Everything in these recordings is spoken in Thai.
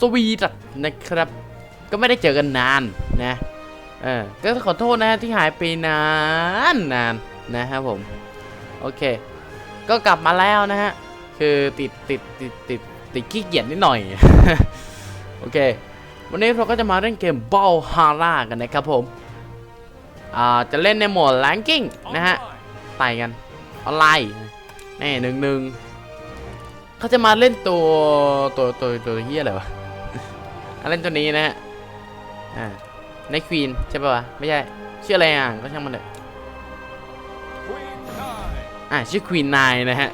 สวีดัตนะครับ ก็ไม่ได้เจอกันนานนะเออก็ขอโทษนะฮะที่หายไปนานนานนะครับผม โอเค ก็กลับมาแล้วนะฮะ คือติดติดติดติดติดขี้เกียจนิดหน่อย โอเค วันนี้เราก็จะมาเล่นเกมบอลฮาร่ากันนะครับผม อ่า จะเล่นในโหมดแลนกิ้งนะฮะไต่กันออนไลน์แน่หนึ่งหนึ่งเขาจะมาเล่นตัวตัวตัวตัวเฮียอะไรวะ เล่นตัวนี้นะฮะ อ่าในควีนใช่ป่าวะไม่ใช่ชื่ออะไรอะก็ช่างมันเถอะอ่าชื่อควีนนายนะฮะ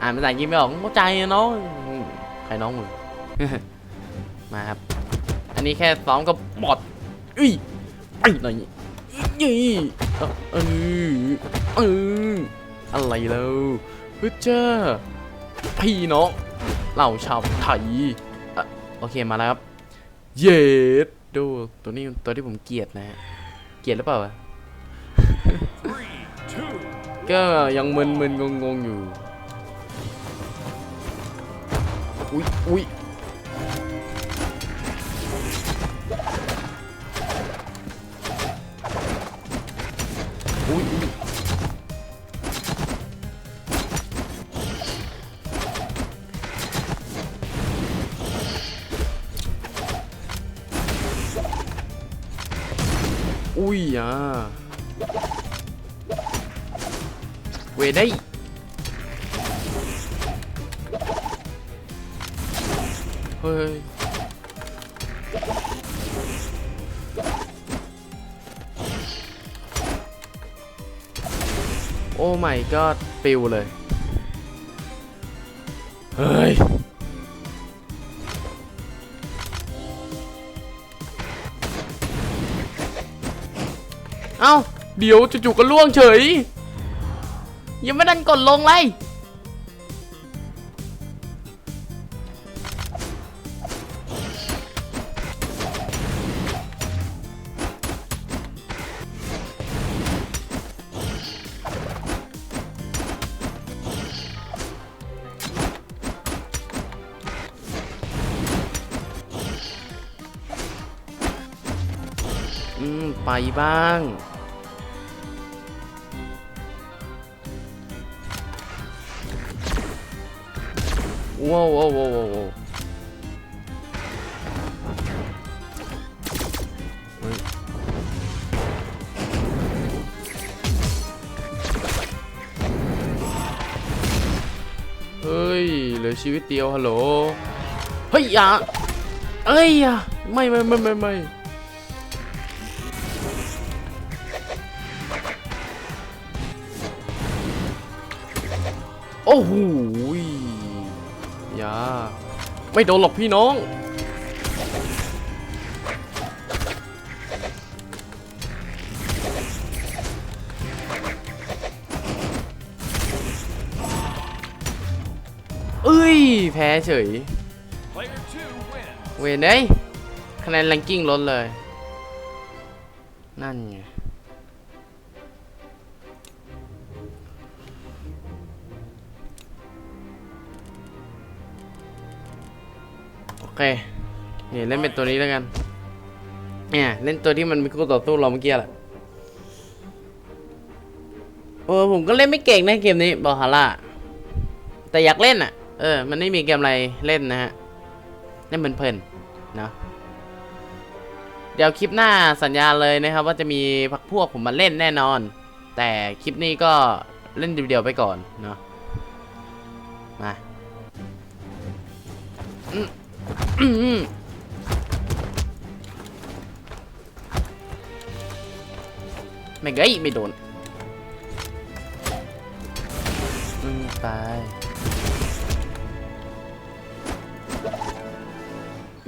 อ่านภาษาอังกฤษไม่ออกเข้าใจน้องใครน้องมึงมาครับ อันนี้แค่ซ้อมกับบอดอุ้ยไปหน่อยยี่เออเออออะไรแล้วเฮ้ยเจ้าพี่น้องเหล่าชาวไทย อะโอเคมาแล้วครับ เย็ดดูตัวนี้ตัวที่ผมเกลียดนะฮะ เกลียดหรือเปล่าวะก็ยังมึนๆงงๆอยู่ อุ้ยอุ้ยอุ้ย ยอุ้ยอะเวได้เฮ้ยโอ้ไม่ก็ปิวเลย เฮ้ย เอ้า เดี๋ยวจู่ๆก็ล่วงเฉย ยังไม่ดันกดลงเลย อืม ไปบ้าง ว้าวว้าวว้าวว้าวว้าวเฮ้ยเฮ้ยเหลือชีวิตเดียวฮัลโหลเฮ้ยอย่าเอ้ยอย่าไม่ไม่ไม่ไม่ไม่โอ้โห ยอย่าไม่โดนหรอกพี่น้อง เอ้ย แพ้เฉย Player two wins. เวนเอ้ยคะแนนแรงกิ้งลดเลย นั่นไง เคนี่เล่นเป็นตัวนี้แล้วกันเนี่ยเล่นตัวที่มันมีคู่ต่อสู้เราเมื่อกี้แหละเออผมก็เล่นไม่เก่งนะเกมนี้บอฮาร่าแต่อยากเล่นอะ เออ มันไม่มีเกมอะไรเล่นนะฮะเล่นเพลินๆเนาะเดี๋ยวคลิปหน้าสัญญาเลยนะครับ ว่าจะมีพักพวกผมมาเล่นแน่นอน แต่คลิปนี้ก็เล่นเดียวๆไปก่อนเนาะมาอืม อืมอืมไม่เกยไม่โดนอืมไป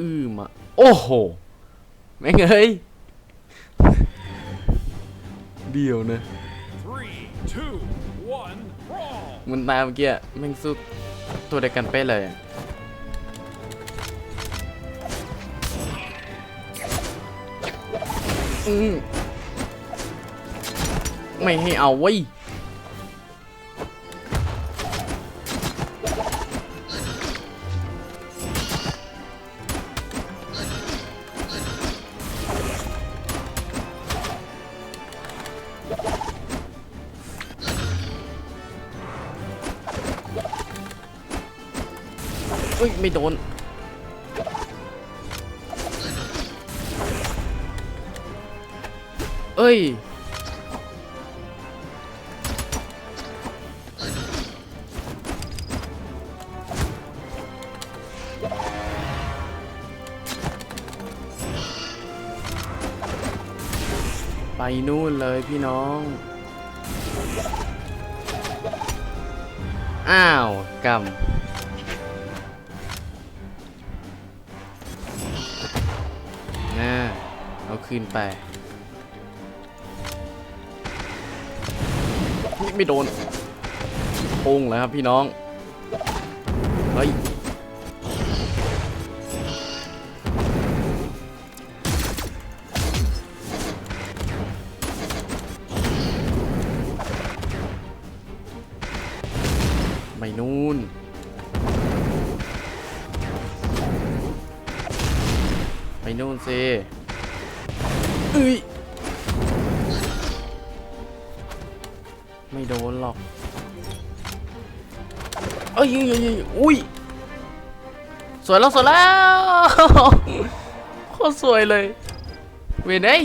อืมอะโอ้โหไม่เงยเดียวนะ Three, two, one, brawl. มันตายเมื่อกี้อะแม่งสู้ตัวเดียวกันเป๊ะเลย อืมไม่ให้เอาไว้ยอุ้ย ไม่โดน อ้ย ไปนู่นเลยพี่น้อง อ้าวกำน่าเอาคืนไป ไม่โดนโป้งแล้วครับพี่น้อง เฮ้ย ไม่นู่นไปนู่นสิเอ้ย เอ้ยยยยอุ้ยสวยแล้วสวยแล้วโคตรสวยเลย เวยนเอ้ย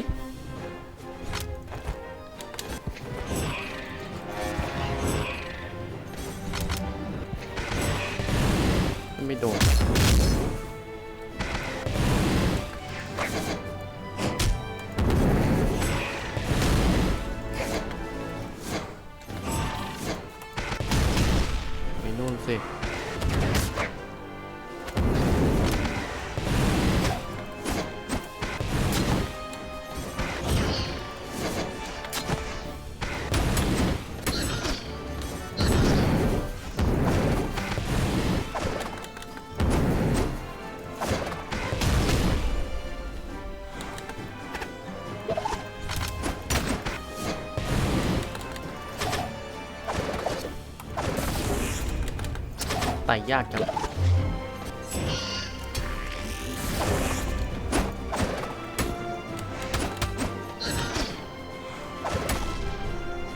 ไต่ยากจัง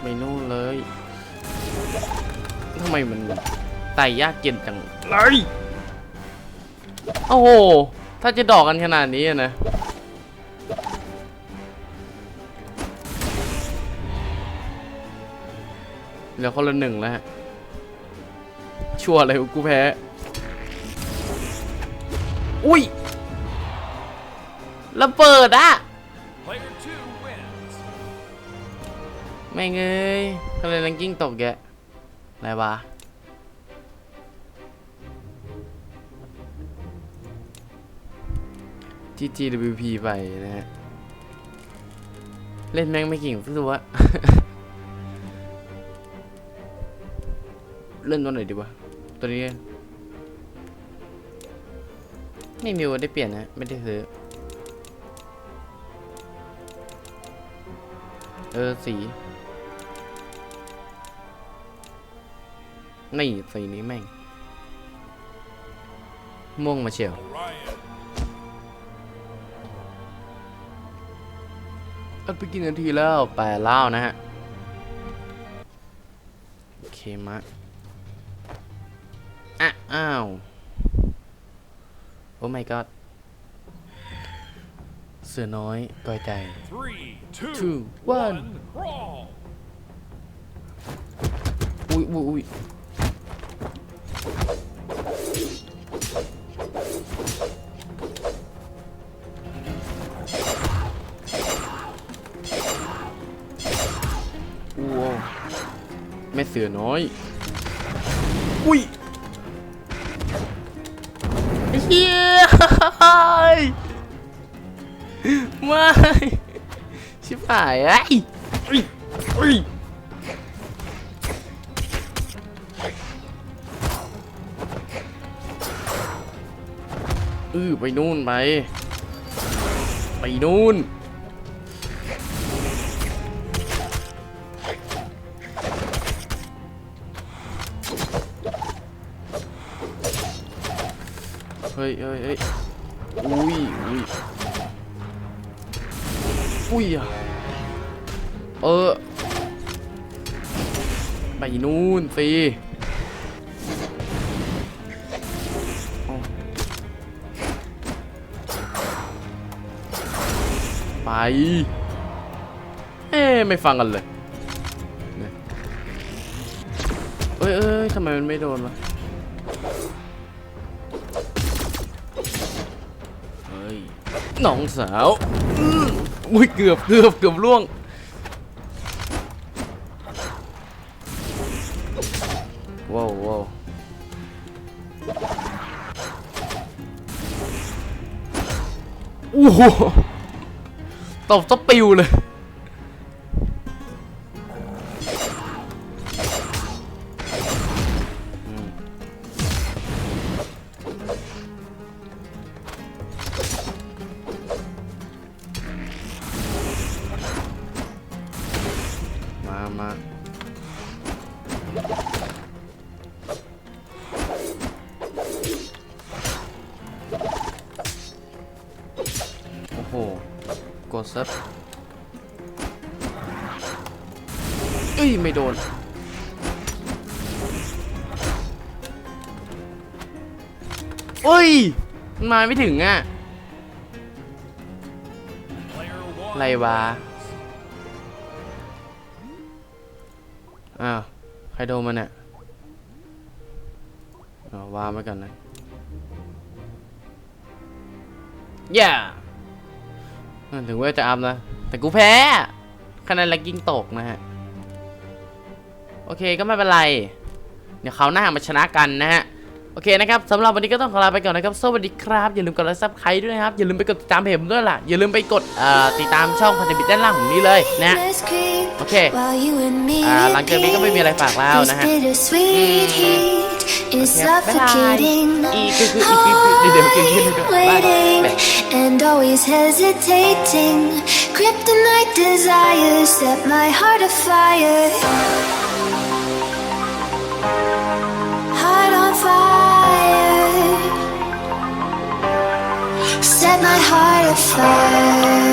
ไม่นู่นเลยทำไมมันไต่ยากเย็นจังเลยโอ้โห ถ้าจะดอกกันขนาดนี้อะนะ เหลือคนละหนึ่งแล้วฮะ ชัวร์เลยกูแพ้ อุ้ยระเบิดอะ Player two wins. ไม่เงยก็เลยรังกิ้งตกแกะอะไรวะที่ GWP ไปนะฮะ เล่นแม่งไม่เก่งสักตัวเล่นตัวไหนดีวะ ตัวนี้ ไม่มีวันได้เปลี่ยนนะ ไม่ได้ซื้อ เออ สี นี่ สีนี้แม่ง ม่วงมาเชียวอัดไปกี่นาทีแล้วแปดเล่านะฮะ โอเคมะ อะอ้าว โอ้ my god เสือน้อยกอยใจ Three, two, Two, one. one, brawl. อุ้ยอุ้ยอุ้ยว้าวแม่เสือน้อย อุ้ยไอ้ เฮียไม่ชิบหายไอ้อือไปนู่นไป ไปนู่น ฮ้ยเฮ้ยเฮ้ยอุ้ยอุ้ยอุ้ยอะเออ ไปนู่นสิไป เอ๊ไม่ฟังกันเลยเนี่ยเอ้ยเอ้ยทำไมมันไม่โดนวะ น้องสาวอุ้ยเกือบเกือบเกือบล่วง ว้าวว้าวโอ้โหตบสปิวเลย ซับเอ้ย ไม่โดนเอ้ย มันมาไม่ถึงอะ Player one. อะไรวะ อ้าว ใครโดนมันเนี่ยเอาวางไว้ก่อนนะย่า ถึงเว่าจะอัพนะ แต่กูแพ้คะแนนแรงกิ้งตกนะฮะ โอเคก็ไม่เป็นไร เดี๋ยวเขาวหน้ามาชนะกันนะฮะ โอเคนะครับสำหรับวันนี้ก็ต้องขอลาไปก่อนนะครับ สวัสดีครับ อย่าลืมกดไลค์ซับใครด้วยนะครับ อย่าลืมไปกดติดตามเพจผมด้วยล่ะ อย่าลืมไปกดเอ่อติดตามช่องพันธมิตรด้านล่างของนี้เลยนะฮะ Let's creep โอเค while you and me อ่าหลังจากนี้ก็ไม่มีอะไรฝากแล้วนะฮะ This bittersweet heat is suffocating. I'm waiting and always hesitating. Kryptonite desires set my heart afire. Heart on fire. Set my heart afire.